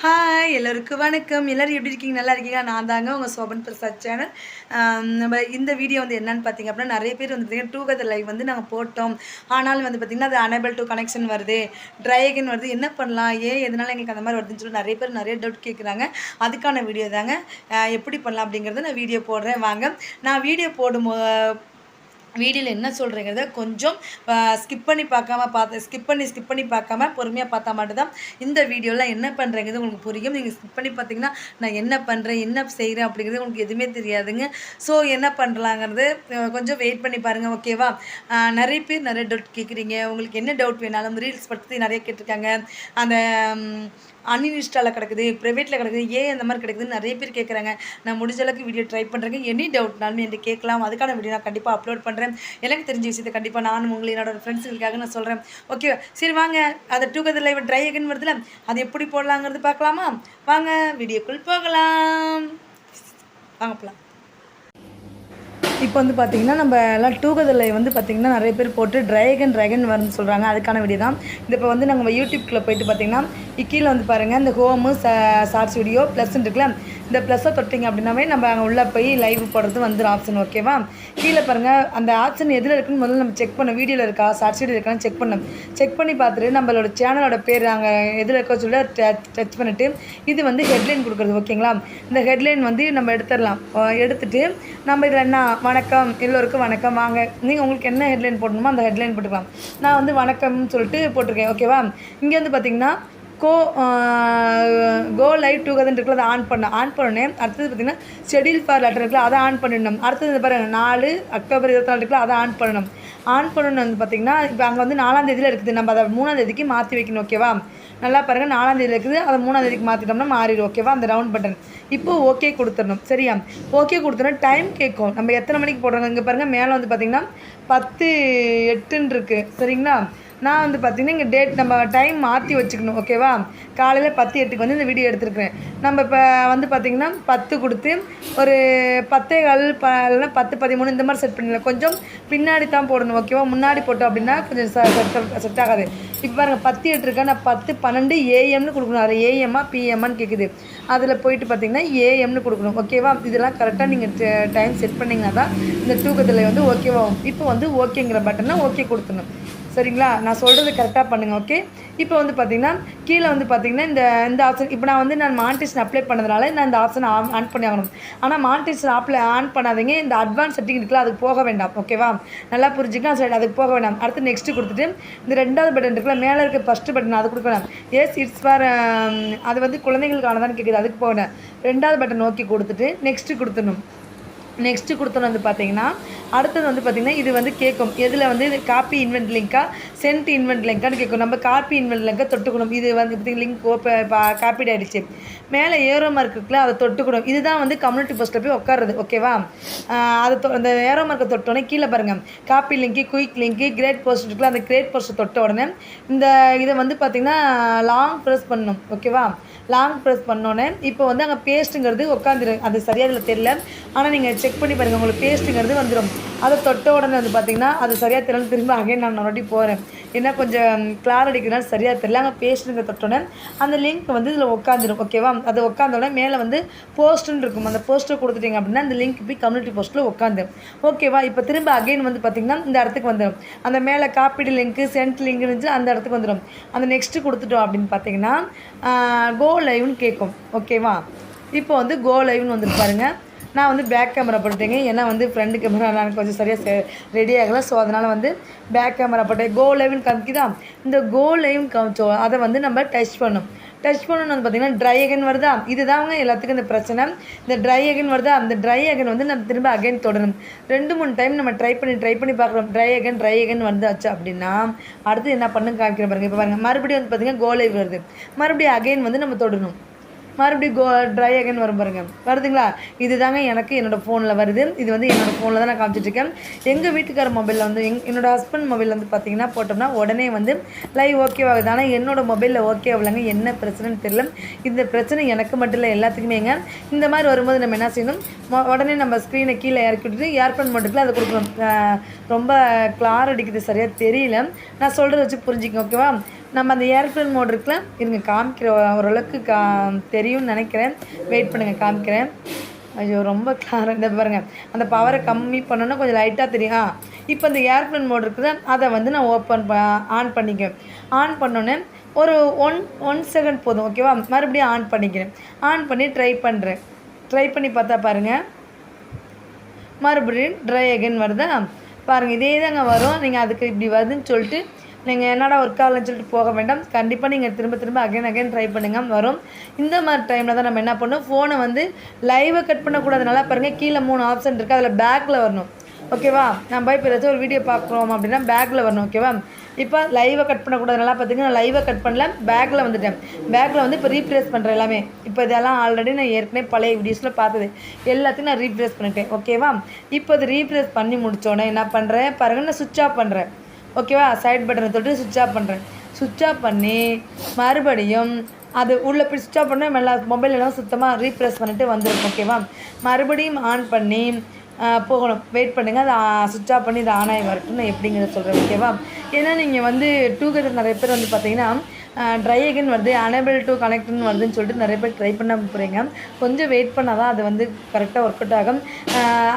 Hi எல்லோருக்கும் வணக்கம். எல்லோரும் எப்படி இருக்கீங்க? நல்லா இருக்கீங்களா? நான் தாங்க உங்கள் சோபன் பிரசாத் சேனல். நம்ம இந்த வீடியோ வந்து என்னன்னு பார்த்தீங்க அப்படின்னா நிறைய பேர் வந்து பார்த்தீங்கன்னா டூ கதர் லைவ் வந்து நாங்கள் போட்டோம். ஆனாலும் வந்து பார்த்திங்கன்னா அது அனேபிள் டு கனெக்ஷன் வருது. ட்ரைகன் வருது. என்ன பண்ணலாம்? ஏன் எதனால எங்களுக்கு அந்த மாதிரி வருதுன்னு சொல்லி நிறைய பேர் நிறைய டவுட் கேட்குறாங்க அதுக்கான வீடியோ தாங்க. எப்படி பண்ணலாம் அப்படிங்கிறத நான் வீடியோ போடுறேன். வாங்க. நான் வீடியோ போடும் வீடியோவில் என்ன சொல்கிறேங்கிறத கொஞ்சம் ஸ்கிப் பண்ணி பார்க்காம பார்த்து ஸ்கிப் பண்ணி ஸ்கிப் பண்ணி பார்க்காம பொறுமையாக பார்த்தா மட்டும்தான் இந்த வீடியோவில் என்ன பண்ணுறேங்கிறது உங்களுக்கு புரியும். நீங்கள் ஸ்கிப் பண்ணி பார்த்தீங்கன்னா நான் என்ன பண்ணுறேன் என்ன செய்கிறேன் அப்படிங்கிறது உங்களுக்கு எதுவுமே தெரியாதுங்க. ஸோ என்ன பண்ணலாங்கிறது கொஞ்சம் வெயிட் பண்ணி பாருங்கள் ஓகேவா நிறைய பேர் நிறைய டவுட் கேட்குறீங்க. உங்களுக்கு என்ன டவுட் வேணாலும் ரீல்ஸ் பற்றி நிறைய கேட்டிருக்காங்க. அந்த அன்இன்ஸ்டாவில் கிடக்குது ப்ரைவேட்டில் கிடக்குது ஏன் அந்த மாதிரி கிடக்குதுன்னு நிறைய பேர் கேட்குறாங்க. நான் முடிஞ்ச அளவுக்கு வீடியோ ட்ரை பண்ணுறேங்க எனி டவுட்னாலும் என்கிட்ட கேட்கலாம். அதுக்கான வீடியோ நான் கண்டிப்பாக அப்லோட் பண்ணுறேன் எனக்கு தெரிஞ்ச விஷயத்தை கண்டிப்பாக நானும் உங்களை என்னோட ஃப்ரெண்ட்ஸுகளுக்காக நான் சொல்கிறேன் ஓகே சரி வாங்க. அதை டூ கதர் லைவ் ட்ரை அகன் வருதுல அது எப்படி போடலாங்கிறது பார்க்கலாமா? வாங்க வீடியோக்குள் போகலாம். வாங்க போகலாம் இப்போ வந்து பார்த்தீங்கன்னா நம்ம எல்லாம் டூகதில் வந்து பார்த்திங்கன்னா நிறைய பேர் போட்டு ட்ராகன் ட்ராகன் வரும்னு சொல்கிறாங்க அதுக்கான வீடியோ தான். இது இப்போ வந்து நம்ம யூடியூப்குள்ளே போயிட்டு பார்த்திங்கன்னா கீழே வந்து பாருங்கள் இந்த ஹோமு ஷார்ட்ஸ் வீடியோ ப்ளஸ்ன்னு இருக்குல்ல இந்த ப்ளஸ்ஸை தொட்டிங்க அப்படின்னாவே நம்ம அங்கே உள்ளே போய் லைவ் போடுறது வந்துடும் ஆப்ஷன் ஓகேவா கீழே பாருங்கள் அந்த ஆப்ஷன் எதில் இருக்குன்னு முதல்ல நம்ம செக் பண்ணணும் வீடியோவில் இருக்கா? ஷார்ட்ஸ் வீடியோ இருக்கான்னு செக் பண்ணோம் செக் பண்ணி பார்த்துட்டு நம்மளோட சேனலோட பேர் அங்கே எதில் இருக்கோ சொல்லி டச் பண்ணிவிட்டு இது வந்து ஹெட்லைன் கொடுக்குறது ஓகேங்களா இந்த ஹெட்லைன் வந்து நம்ம எடுத்துடலாம். எடுத்துகிட்டு நம்ம இதில் என்ன? வணக்கம். எல்லோருக்கும் வணக்கம். வாங்க. நீங்கள் உங்களுக்கு என்ன ஹெட்லைன் போடணுமோ அந்த ஹெட்லைன் போட்டுக்கலாம். நான் வந்து வணக்கம்னு சொல்லிட்டு போட்டிருக்கேன் ஓகேவா இங்கே வந்து பார்த்திங்கன்னா கோ கோ லைவ் டூகதர் இருக்குல்ல அதை ஆன் பண்ண. ஆன் பண்ணோன்னே அடுத்தது பார்த்தீங்கன்னா ஷெடியூல் ஃபார் லெட்டர் இருக்குல்ல அதை ஆன் பண்ணிடணும். அடுத்தது இந்த நாலு அக்டோபர் இருபத்தி நாலு இருக்குல்ல அதை ஆன் பண்ணணும். ஆன் பண்ணணும் வந்து பார்த்தீங்கன்னா இப்போ அங்கே வந்து நாலாம் தேதியில் இருக்குது. நம்ம அதை மூணாம் தேதிக்கு மாற்றி வைக்கணும் ஓகேவா நல்லா பாருங்கள் நாலாம் தேதியில் இருக்குது. அதை மூணாம் தேதிக்கு மாற்றிட்டோம்னா மாறிடும் ஓகேவா அந்த ரவுண்ட் பட்டன் இப்போ ஓகே கொடுத்துடணும் சரியா? ஓகே கொடுத்தோன்னா டைம் கேட்கும். நம்ம எத்தனை மணிக்கு போடுறோம் இங்கே பாருங்கள் மேலே வந்து பார்த்திங்கன்னா பத்து எட்டுன்னு இருக்குது சரிங்களா? நான் வந்து பார்த்தீங்கன்னா இங்கே டேட் நம்ம டைம் மாற்றி வச்சுக்கணும் ஓகேவா காலையில் பத்து எட்டுக்கு வந்து இந்த வீடியோ எடுத்துருக்குறேன். நம்ம இப்போ வந்து பார்த்திங்கன்னா பத்து கொடுத்து ஒரு பத்தே கால் ப இல்லைனா பத்து பதிமூணு இந்த மாதிரி செட் பண்ணிடலாம். கொஞ்சம் பின்னாடி தான் போடணும் ஓகேவா முன்னாடி போட்டோம் அப்படின்னா கொஞ்சம் செட் செட் ஆகாது. இப்போ பாருங்கள் பத்து எட்டு இருக்கா நான் பத்து பன்னெண்டு ஏஎம்னு கொடுக்கணும். அதில் ஏஎம்மா பிஎம்மான்னு கேட்குது அதில் போயிட்டு பார்த்தீங்கன்னா ஏஎம்னு கொடுக்கணும் ஓகேவா இதெல்லாம் கரெக்டாக நீங்கள் டைம் செட் பண்ணிங்கன்னா தான் இந்த தூக்கத்தில் வந்து ஓகேவாகும் இப்போ வந்து ஓகேங்கிற பட்டனை ஓகே கொடுத்துணும் சரிங்களா? நான் சொல்கிறது கரெக்டாக பண்ணுங்கள் ஓகே இப்போ வந்து பார்த்தீங்கன்னா கீழே வந்து பார்த்தீங்கன்னா இந்த இந்த ஆப்ஷன் இப்போ நான் வந்து நான் மானிட்டேஷன் அப்ளை பண்ணதுனால நான் இந்த ஆப்ஷன் ஆன் ஆன் பண்ணி ஆகணும். ஆனால் மானிட்டேஷன் அப்ளை ஆன் பண்ணாதீங்க. இந்த அட்வான்ஸ் செட்டிங் இருக்குல்ல அதுக்கு போக வேண்டாம் ஓகேவா நல்லா புரிஞ்சுக்கலாம் சரி அதுக்கு போக வேண்டாம். அடுத்து நெக்ஸ்ட்டு கொடுத்துட்டு இந்த ரெண்டாவது பட்டன் இருக்குல்ல மேலே இருக்க ஃபஸ்ட்டு பட்டன் அது கொடுக்க வேண்டாம் எஸ் இட்ஸ் ஃபார் அது வந்து குழந்தைங்களுக்கானதான்னு கேட்குது அதுக்கு போக ரெண்டாவது பட்டன் நோக்கி கொடுத்துட்டு நெக்ஸ்ட்டு கொடுத்துடணும். நெக்ஸ்ட்டு கொடுத்தோன்னு வந்து பார்த்தீங்கன்னா அடுத்தது வந்து பார்த்திங்கன்னா இது வந்து கேட்கும் எதில் வந்து இது காப்பி இன்வென்ட் லிங்க்கா சென்ட் இன்வென்ட் லிங்கான்னு கேட்கும் நம்ம காப்பி இன்வென்ட் லிங்கை தொட்டுக்கணும். இது வந்து பார்த்திங்கன்னா லிங்க் காப்பிட் ஆகிடுச்சு மேலே ஏரோ மார்க்குக்குள்ள அதை தொட்டுக்கணும். இதுதான் வந்து கம்யூனிட்டி போஸ்ட்டில் போய் உட்காருது ஓகேவா அதை அது தொ- அந்த ஏரோ மார்க்கை தொட்டோடனே கீழே பாருங்கள் copy link quick link create post இருக்குல்ல அந்த கிரேட் போஸ்ட்டை தொட்ட உடனே இந்த இதை வந்து பார்த்திங்கன்னா லாங் ப்ரெஸ் பண்ணணும் ஓகேவா லாங் ப்ரெஸ் பண்ணோன்னே இப்போ வந்து அங்கே பேஸ்ட்டுங்கிறது உட்காந்துரு அது சரியாக இதில் தெரியல. ஆனால் நீங்கள் செக் பண்ணி பாருங்கள் உங்களுக்கு பேஸ்ட்டுங்கிறது வந்துடும் அதை தொட்ட உடனே வந்து பார்த்தீங்கன்னா அது சரியாக தெரியல திரும்ப அகைன் நான் மறுபடி போகிறேன் ஏன்னா கொஞ்சம் கிளார் அடிக்கிறனால சரியாக தெரியல. அங்கே பேஸ்ட்டுங்க தொட்டோடனே அந்த லிங்க் வந்து இதில் உட்காந்துரும் ஓகேவா அது உட்காந்தோடனே மேலே வந்து போஸ்ட்டுன்னு இருக்கும். அந்த போஸ்ட்டை கொடுத்துட்டீங்க அப்படின்னா அந்த லிங்க் போய் கம்யூனிட்டி போஸ்ட்டில் உட்காந்து ஓகேவா இப்போ திரும்ப அகைன் வந்து பார்த்திங்கன்னா இந்த இடத்துக்கு வந்துடும் அந்த மேலே காப்பீடு லிங்க்கு சென்ட் லிங்க் இருந்துச்சு அந்த இடத்துக்கு வந்துடும் அந்த நெக்ஸ்ட்டு கொடுத்துட்டோம் அப்படின்னு பார்த்தீங்கன்னா கோ லைவ்னு கேட்கும் ஓகேவா இப்போ வந்து கோ லைவ்னு வந்துட்டு பாருங்க. நான் வந்து பேக் கேமரா போட்டுட்டேங்க. ஏன்னா வந்து ஃப்ரண்ட் கேமரா நான் கொஞ்சம் சரியாக ரெடி ஆகலை. ஸோ அதனால் வந்து பேக் கேமரா போட்டேன். கோ லைவ்னு காமிக்குதா? இந்த கோ லைவ் காமிச்சோம் அதை வந்து நம்ம டச் பண்ணணும். டச் பண்ணணும் வந்து பார்த்தீங்கன்னா ட்ரை அகன் வருதா? இதுதாங்க எல்லாத்துக்கும் இந்த பிரச்சனை. இந்த ட்ரை அகன் வருதா? அந்த ட்ரை அகன் வந்து நம்ம திரும்ப அகைன் தொடரணும். ரெண்டு மூணு டைம் நம்ம ட்ரை பண்ணி ட்ரை பண்ணி பார்க்குறோம். ட்ரை அகன் ட்ரை அகன் வந்தாச்சு அப்படின்னா அடுத்து என்ன பண்ணுங்க காமிக்கிற பாருங்க. இப்போ பாருங்கள் மறுபடியும் வந்து பார்த்தீங்கன்னா கோ லைவ் வருது. மறுபடியும் அகைன் வந்து நம்ம தொடரணும். மறுபடியும் கோ ட்ரை அகைன் வரும் பாருங்க. வருதுங்களா? இதுதாங்க எனக்கு என்னோடய ஃபோனில் வருது. இது வந்து என்னோடய ஃபோனில் தான் நான் காமிச்சிட்ருக்கேன் எங்கள் வீட்டுக்கார மொபைலில் வந்து எங் என்னோடய ஹஸ்பண்ட் மொபைல் வந்து பார்த்தீங்கன்னா போட்டோம்னா உடனே வந்து லைவ் ஓகே ஆகுது. ஆனால் என்னோடய மொபைலில் ஓகே ஆகலைங்க. என்ன பிரச்சனைன்னு தெரியல. இந்த பிரச்சனை எனக்கு மட்டும் இல்லை எல்லாத்துக்குமேங்க இந்த மாதிரி வரும்போது நம்ம என்ன செய்யணும்? உடனே நம்ம ஸ்க்ரீனை கீழே இறக்கி விட்டுட்டு ஏர்போன் மட்டுக்குள்ள அதை கொடுக்கணும். ரொம்ப கிளார் அடிக்கிறது சரியாக தெரியல. நான் சொல்கிறத வச்சு புரிஞ்சுக்கங்க ஓகேவா நம்ம அந்த ஏர்ஃபில் மோட் இருக்குல்ல இருங்க காமிக்கிற ஓரளவுக்கு கா தெரியும்னு நினைக்கிறேன். வெயிட் பண்ணுங்கள் காமிக்கிறேன். ஐயோ ரொம்ப கிளாராக இந்த பாருங்கள் அந்த பவரை கம்மி பண்ணோன்னா கொஞ்சம் லைட்டாக தெரியும். ஆ இப்போ இந்த ஏர்பிளேன் மோட் இருக்குது அதை வந்து நான் ஓப்பன் ப ஆன் பண்ணிக்குவேன் ஆன் பண்ணோன்னே ஒரு ஒன் ஒன் செகண்ட் போதும் ஓகேவா மறுபடியும் ஆன் பண்ணிக்கிறேன். ஆன் பண்ணி ட்ரை பண்ணுறேன் ட்ரை பண்ணி பார்த்தா பாருங்கள் மறுபடியும் ட்ரை அகைன் வருதா? பாருங்கள் இதே தாங்க வரும். நீங்கள் அதுக்கு இப்படி வருதுன்னு சொல்லிட்டு நீங்கள் என்னடா ஒர்க் ஆகலன்னு சொல்லிட்டு போக வேண்டாம். கண்டிப்பாக நீங்கள் திரும்ப திரும்ப அகைன் அகைன் ட்ரை பண்ணுங்கள் வரும். இந்த மாதிரி டைமில் தான் நம்ம என்ன பண்ணணும்? ஃபோனை வந்து லைவை கட் பண்ணக்கூடாது நல்லா பாருங்கள் கீழே மூணு ஆப்ஷன் இருக்குது அதில் பேக்கில் வரணும். ஓகேவா நம்ம இப்போ ஏதாச்சும் ஒரு வீடியோ பார்க்குறோம் அப்படின்னா பேக்கில் வரணும். ஓகேவா இப்போ லைவை கட் பண்ணக்கூடாது நல்லா பார்த்தீங்கன்னா நான் லைவை கட் பண்ணல பேக்கில் வந்துட்டேன். பேக்கில் வந்து இப்போ ரீப்ளேஸ் பண்ணுறேன் எல்லாமே. இப்போ இதெல்லாம் ஆல்ரெடி நான் ஏற்கனவே பழைய வீடியோஸில் பார்த்தது. எல்லாத்தையும் நான் ரீப்ளேஸ் பண்ணிட்டேன். ஓகேவா இப்போ அது ரீப்ளேஸ் பண்ணி முடித்தோடனே என்ன பண்ணுறேன் பாருங்கள் நான் சுவிட்ச் ஆஃப் பண்ணுறேன் ஓகேவா? சைட் பட்டனை தொட்டு சுவிட்ச் ஆஃப் பண்ணுறேன் சுவிட்ச் ஆஃப் பண்ணி மறுபடியும் அது உள்ளே போய் சுவிட்ச் ஆஃப் பண்ணால் எல்லா மொபைல் எல்லாம் சுத்தமாக ரீப்ரெஸ் பண்ணிட்டு வந்துடும் ஓகேவா மறுபடியும் ஆன் பண்ணி போகணும். வெயிட் பண்ணுங்கள் அதை சுவிட்ச் ஆஃப் பண்ணி இது ஆன் ஆகி வரட்டும் நான் எப்படிங்கிறத சொல்கிறேன் ஓகேவா ஏன்னா நீங்கள் வந்து டூ டூகெதர் நிறைய பேர் வந்து பார்த்தீங்கன்னா ட்ரை அகன் வருது அனேபிள் டு கனெக்ட்னு வருதுன்னு சொல்லிட்டு நிறைய பேர் ட்ரை பண்ண போகிறீங்க கொஞ்சம் வெயிட் பண்ணால் தான் அது வந்து கரெக்டாக ஒர்க் அவுட் ஆகும்.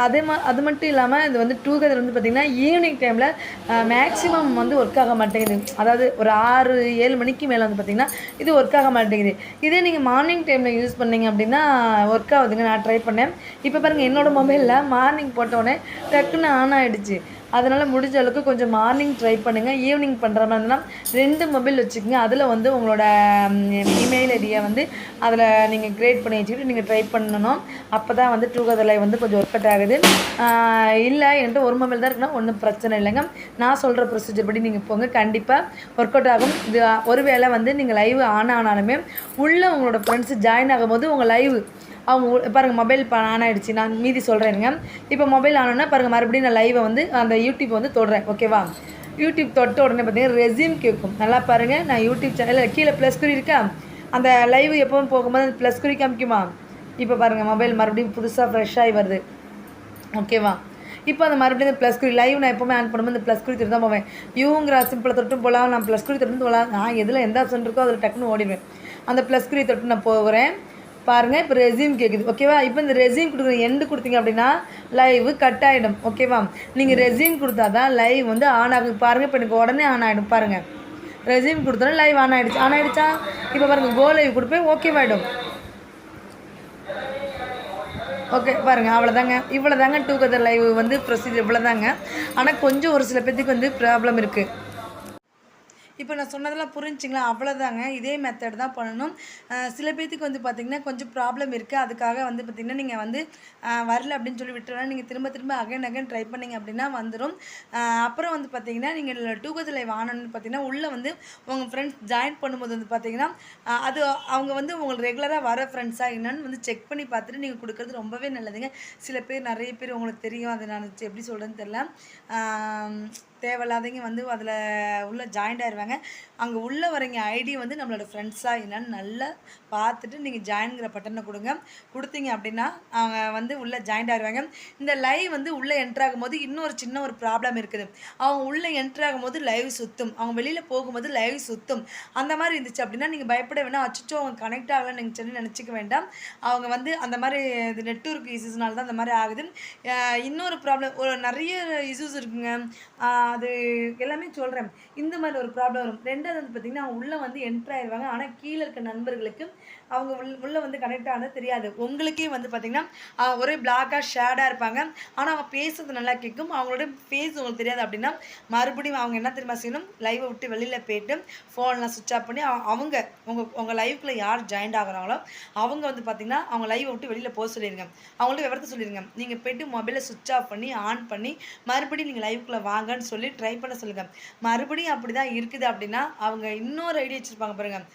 அதே மா அது மட்டும் இல்லாமல் இது வந்து டூகெதர் வந்து பார்த்திங்கன்னா ஈவினிங் டைமில் மேக்ஸிமம் வந்து ஒர்க் ஆக மாட்டேங்குது. அதாவது ஒரு ஆறு ஏழு மணிக்கு மேலே வந்து பார்த்திங்கன்னா இது ஒர்க் ஆக மாட்டேங்குது. இதே நீங்கள் மார்னிங் டைமில் யூஸ் பண்ணீங்க அப்படின்னா ஒர்க் ஆகுதுங்க நான் ட்ரை பண்ணேன். இப்போ பாருங்கள் என்னோடய மொபைலில் மார்னிங் போட்டோடனே டக்குன்னு ஆன் ஆகிடுச்சு அதனால் முடிஞ்ச அளவுக்கு கொஞ்சம் மார்னிங் ட்ரை பண்ணுங்கள் ஈவினிங் பண்ணுற மாதிரி இருந்தால் ரெண்டு மொபைல் வச்சுக்கோங்க. அதில் வந்து உங்களோட இமெயில் ஐடியை வந்து அதில் நீங்கள் கிரியேட் பண்ணி வச்சுக்கிட்டு நீங்கள் ட்ரை பண்ணணும். அப்போ தான் வந்து டூ லைவ் வந்து கொஞ்சம் ஒர்க் அவுட் ஆகுது இல்லை என்கிட்ட ஒரு மொபைல் தான் இருக்குன்னா ஒன்றும் பிரச்சனை இல்லைங்க. நான் சொல்கிற ப்ரொசீஜர் படி நீங்கள் போங்க. கண்டிப்பாக ஒர்க் அவுட் ஆகும். இது ஒருவேளை வந்து நீங்கள் லைவ் ஆன் ஆனாலுமே உள்ளே உங்களோட ஃப்ரெண்ட்ஸ் ஜாயின் ஆகும்போது உங்கள் லைவ் அவங்க பாருங்கள் பாருங்க மொபைல் இப்போ ஆன் ஆகிடுச்சு நான் மீதி சொல்கிறேனுங்க இப்போ மொபைல் ஆனோன்னா பாருங்கள் மறுபடியும் நான் லைவை வந்து அந்த யூடியூப் வந்து தொடுறேன். ஓகேவா யூடியூப் தொட்ட உடனே பார்த்தீங்கன்னா ரெசியூம் கேட்கும் நல்லா பாருங்கள் நான் யூடியூப் சேனலில் கீழே ப்ளஸ் குறி இருக்கா? அந்த லைவ் எப்பவும் போகும்போது அந்த ப்ளஸ் குறி காமிக்குமா? இப்போ பாருங்கள் மொபைல் மறுபடியும் புதுசாக ஃப்ரெஷ்ஷாகி வருது. ஓகேவா இப்போ அந்த மறுபடியும் இந்த ப்ளஸ் குறி லைவ் நான் எப்போவுமே ஆன் பண்ணும்போது இந்த ப்ளஸ் குறி தான் போவேன். யூங்கிற சிம்பிளை தொட்டும் போகலாம் நான் ப்ளஸ் குறி தொட்டும் போகலாம் நான் எதில் எந்த ஆப்ஷன் இருக்கோ அதில் டக்குன்னு ஓடிடுவேன். அந்த ப்ளஸ் குறி தொட்டு நான் போகிறேன் பாருங்கள் இப்போ ரெஸ்யூம் கேட்குது ஓகேவா இப்போ இந்த ரெஸ்யூம் கொடுக்குற எண்டு கொடுத்தீங்க அப்படின்னா லைவ் கட் ஆகிடும் ஓகேவா நீங்கள் ரெஸ்யூம் கொடுத்தா தான் லைவ் வந்து ஆன் ஆகும் பாருங்கள் இப்போ எனக்கு உடனே ஆன் ஆகிடும் பாருங்கள் ரெஸ்யூம் கொடுத்தோன்னே லைவ் ஆன் ஆகிடுச்சு ஆன் ஆகிடுச்சா இப்போ பாருங்கள் கோ லைவ் கொடுப்பேன். ஓகேவாயிடும் ஓகே பாருங்கள் அவ்வளோதாங்க இவ்வளோ தாங்க டூ கதர் லைவ் வந்து ப்ரொசீஜர் இவ்வளோ தாங்க ஆனால் கொஞ்சம் ஒரு சில பேர்த்துக்கு வந்து ப்ராப்ளம் இருக்குது இப்போ நான் சொன்னதெல்லாம் புரிஞ்சுங்களா? அவ்வளோதாங்க இதே மெத்தட் தான் பண்ணணும். சில பேர்த்துக்கு வந்து பார்த்திங்கன்னா கொஞ்சம் ப்ராப்ளம் இருக்குது அதுக்காக வந்து பார்த்திங்கன்னா நீங்கள் வந்து வரல அப்படின்னு சொல்லி விட்டுறலாம். நீங்கள் திரும்ப திரும்ப அகைன் அகைன் ட்ரை பண்ணிங்க அப்படின்னா வந்துடும் அப்புறம் வந்து பார்த்திங்கன்னா நீங்கள் டூ லைவ் வாங்கணும்னு பார்த்தீங்கன்னா உள்ளே வந்து உங்கள் ஃப்ரெண்ட்ஸ் ஜாயின் பண்ணும்போது வந்து பார்த்திங்கன்னா அது அவங்க வந்து உங்களுக்கு ரெகுலராக வர ஃப்ரெண்ட்ஸாக என்னன்னு வந்து செக் பண்ணி பார்த்துட்டு நீங்கள் கொடுக்குறது ரொம்பவே நல்லதுங்க. சில பேர் நிறைய பேர் உங்களுக்கு தெரியும். அதை நான் எப்படி சொல்கிறேன்னு தெரில தேவையில்லாதவங்க வந்து அதில் உள்ள ஜாயின்ட் ஆயிடுவாங்க அங்கே உள்ளே வரீங்க ஐடி வந்து நம்மளோட ஃப்ரெண்ட்ஸாக என்னன்னு நல்லா பார்த்துட்டு நீங்கள் ஜாயின்ங்கிற பட்டனை கொடுங்க. கொடுத்தீங்க அப்படின்னா அவங்க வந்து உள்ளே ஜாயின்ட் ஆயிடுவாங்க இந்த லைவ் வந்து உள்ளே என்ட்ரு ஆகும்போது இன்னொரு சின்ன ஒரு ப்ராப்ளம் இருக்குது. அவங்க உள்ளே என்ட்ரு ஆகும்போது லைவ் சுத்தும். அவங்க வெளியில் போகும்போது லைவ் சுத்தும். அந்த மாதிரி இருந்துச்சு அப்படின்னா நீங்கள் பயப்பட வேணாம். அச்சுச்சோ அவங்க கனெக்ட் ஆகலன்னு நீங்கள் சொல்லி நினச்சிக்க வேண்டாம். அவங்க வந்து அந்த மாதிரி இது நெட்ஒர்க் இஷ்யூஸ்னால தான் அந்த மாதிரி ஆகுது. இன்னொரு ப்ராப்ளம் ஒரு நிறைய இஷ்யூஸ் இருக்குங்க. அது எல்லாமே சொல்கிறேன் இந்த மாதிரி ஒரு ப்ராப்ளம் வரும். ரெண்டாவது வந்து பார்த்திங்கன்னா அவங்க உள்ளே வந்து என்ட்ரு ஆயிடுவாங்க ஆனால் கீழே இருக்க நண்பர்களுக்கு அவங்க உள் உள்ளே வந்து கனெக்ட் ஆனது தெரியாது. உங்களுக்கே வந்து பார்த்திங்கன்னா ஒரே பிளாக்காக ஷேடாக இருப்பாங்க. ஆனால் அவங்க பேசுறது நல்லா கேட்கும் அவங்களோட ஃபேஸ் உங்களுக்கு தெரியாது அப்படின்னா மறுபடியும் அவங்க என்ன தெரியுமா செய்யணும்? லைவை விட்டு வெளியில் போயிட்டு ஃபோன்லாம் சுவிட்ச் ஆஃப் பண்ணி அவங்க உங்கள் உங்கள் லைஃப்குள்ளே யார் ஜாயின்ட் ஆகுறாங்களோ அவங்க வந்து பார்த்திங்கன்னா அவங்க லைவை விட்டு வெளியில் போக சொல்லிடுங்க அவங்கள்ட்ட விவரத்தை சொல்லிடுங்க நீங்கள் போயிட்டு மொபைலை சுவிட்ச் ஆஃப் பண்ணி ஆன் பண்ணி மறுபடியும் நீங்கள் லைவுக்குள்ளே வாங்கன்னு சொல்லி சொல்லி ட்ரை பண்ண சொல்லுங்கள் மறுபடியும் அப்படி தான் இருக்குது அப்படின்னா அவங்க இன்னொரு ஐடி வச்சுருப்பாங்க பாருங்கள்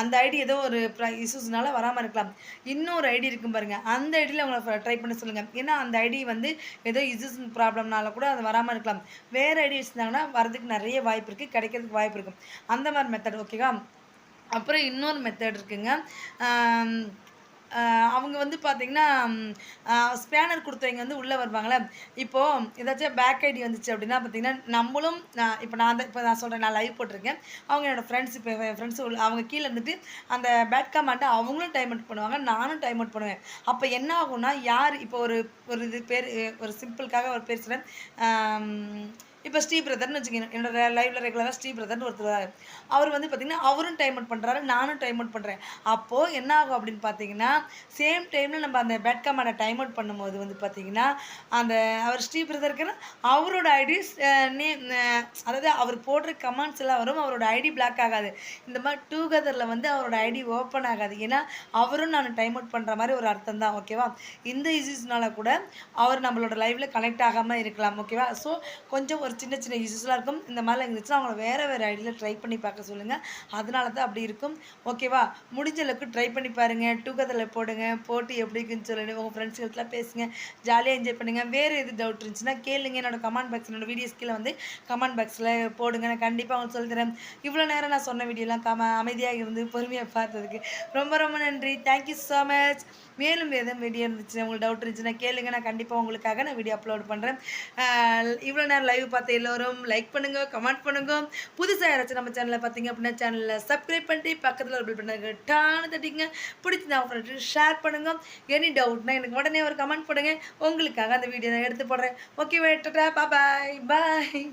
அந்த ஐடி ஏதோ ஒரு இஷ்யூஸ்னால வராமல் இருக்கலாம். இன்னொரு ஐடி இருக்கும் பாருங்கள் அந்த ஐடியில் அவங்கள ட்ரை பண்ண சொல்லுங்கள் ஏன்னா அந்த ஐடி வந்து ஏதோ இஷ்யூஸ் ப்ராப்ளம்னால கூட அது வராமல் இருக்கலாம். வேறு ஐடி வச்சுருந்தாங்கன்னா வரதுக்கு நிறைய வாய்ப்பு இருக்குது கிடைக்கிறதுக்கு வாய்ப்பு இருக்கும். அந்த மாதிரி மெத்தட் ஓகேவா அப்புறம் இன்னொரு மெத்தட் இருக்குங்க. அவங்க வந்து பார்த்தீங்கன்னா ஸ்பேனர் கொடுத்தவங்க வந்து உள்ளே வருவாங்களே இப்போது ஏதாச்சும் பேக் ஐடி வந்துச்சு அப்படின்னா பார்த்தீங்கன்னா நம்மளும் நான் இப்போ நான் அந்த இப்போ நான் சொல்கிறேன் நான் லைவ் போட்டிருக்கேன். அவங்க என்னோடய ஃப்ரெண்ட்ஸ் இப்போ என் ஃப்ரெண்ட்ஸ் உள்ள அவங்க கீழே இருந்துட்டு அந்த பேட் கமாண்டை அவங்களும் டைம் அவுட் பண்ணுவாங்க நானும் டைம் அவுட் பண்ணுவேன். அப்போ என்ன ஆகும்னா யார் இப்போ ஒரு ஒரு இது பேர் ஒரு சிம்பிளுக்காக ஒரு பேர் சொல்கிறேன் இப்போ ஸ்ரீ பிரதர்னு வச்சுக்கோங்க என்னோட லைவ்ல ரெகுலராக ஸ்ரீ பிரதர்னு ஒருத்தர் அவர் வந்து பார்த்தீங்கன்னா அவரும் டைம் அவுட் பண்ணுறாரு நானும் டைம் அவுட் பண்ணுறேன் அப்போது என்ன ஆகும் அப்படின்னு பார்த்தீங்கன்னா சேம் டைமில் நம்ம அந்த பேட் டைம் அவுட் பண்ணும்போது வந்து பார்த்தீங்கன்னா அந்த அவர் ஸ்ரீ பிரதருக்குன்னா அவரோட ஐடி நேம் அதாவது அவர் போடுற கமெண்ட்ஸ் எல்லாம் வரும் அவரோட ஐடி பிளாக் ஆகாது. இந்த மாதிரி டூகெதரில் வந்து அவரோட ஐடி ஓப்பன் ஆகாது. ஏன்னா அவரும் நான் டைம் அவுட் பண்ணுற மாதிரி ஒரு அர்த்தம் தான் ஓகேவா இந்த இஷ்யூஸ்னால கூட அவர் நம்மளோட லைவ்ல கனெக்ட் ஆகாமல் இருக்கலாம் ஓகேவா ஸோ கொஞ்சம் ஒரு சின்ன சின்ன இஷ்யூஸ்லாம் இருக்கும். இந்த மாதிரிலாம் இருந்துச்சுன்னா அவங்கள வேறு வேறு ஐடியில் ட்ரை பண்ணி பார்க்க சொல்லுங்கள் அதனால தான் அப்படி இருக்கும். ஓகேவா முடிஞ்ச அளவுக்கு ட்ரை பண்ணி பாருங்கள் டூகெதரில் போடுங்க. போட்டு எப்படி இருக்குன்னு சொல்லுங்க. உங்கள் ஃப்ரெண்ட்ஸ்கிட்டலாம் பேசுங்க. ஜாலியாக என்ஜாய் பண்ணுங்கள் வேறு எது டவுட் இருந்துச்சுன்னா கேளுங்க. என்னோட கமெண்ட் பாக்ஸ் என்னோட வீடியோஸ் கீழே வந்து கமெண்ட் பாக்ஸில் போடுங்க. நான் கண்டிப்பாக அவங்களுக்கு சொல்லித்தரேன் இவ்வளோ நேரம் நான் சொன்ன வீடியோலாம் கம அமைதியாக இருந்து பொறுமையாக பார்த்ததுக்கு ரொம்ப ரொம்ப நன்றி. தேங்க்யூ ஸோ மச் மேலும் எதுவும் வீடியோ இருந்துச்சு உங்களுக்கு டவுட் இருந்துச்சுன்னா கேளுங்க. நான் கண்டிப்பாக உங்களுக்காக நான் வீடியோ அப்லோட் பண்ணுறேன் இவ்வளோ நேரம் லைவ் பார்த்த எல்லோரும் லைக் பண்ணுங்க கமெண்ட் பண்ணுங்க. புதுசாக யாராச்சும் நம்ம சேனலில் பார்த்தீங்க அப்படின்னா சேனலில் சப்ஸ்கிரைப் பண்ணிட்டு பக்கத்தில் ஒரு பில் பண்ணுங்க டான்னு தட்டிங்க பிடிச்சிருந்தா அவங்க ஷேர் பண்ணுங்க. எனி டவுட்னா எனக்கு உடனே ஒரு கமெண்ட் போடுங்க. உங்களுக்காக அந்த வீடியோ நான் எடுத்து போடுறேன். ஓகே பா பாய் பாய்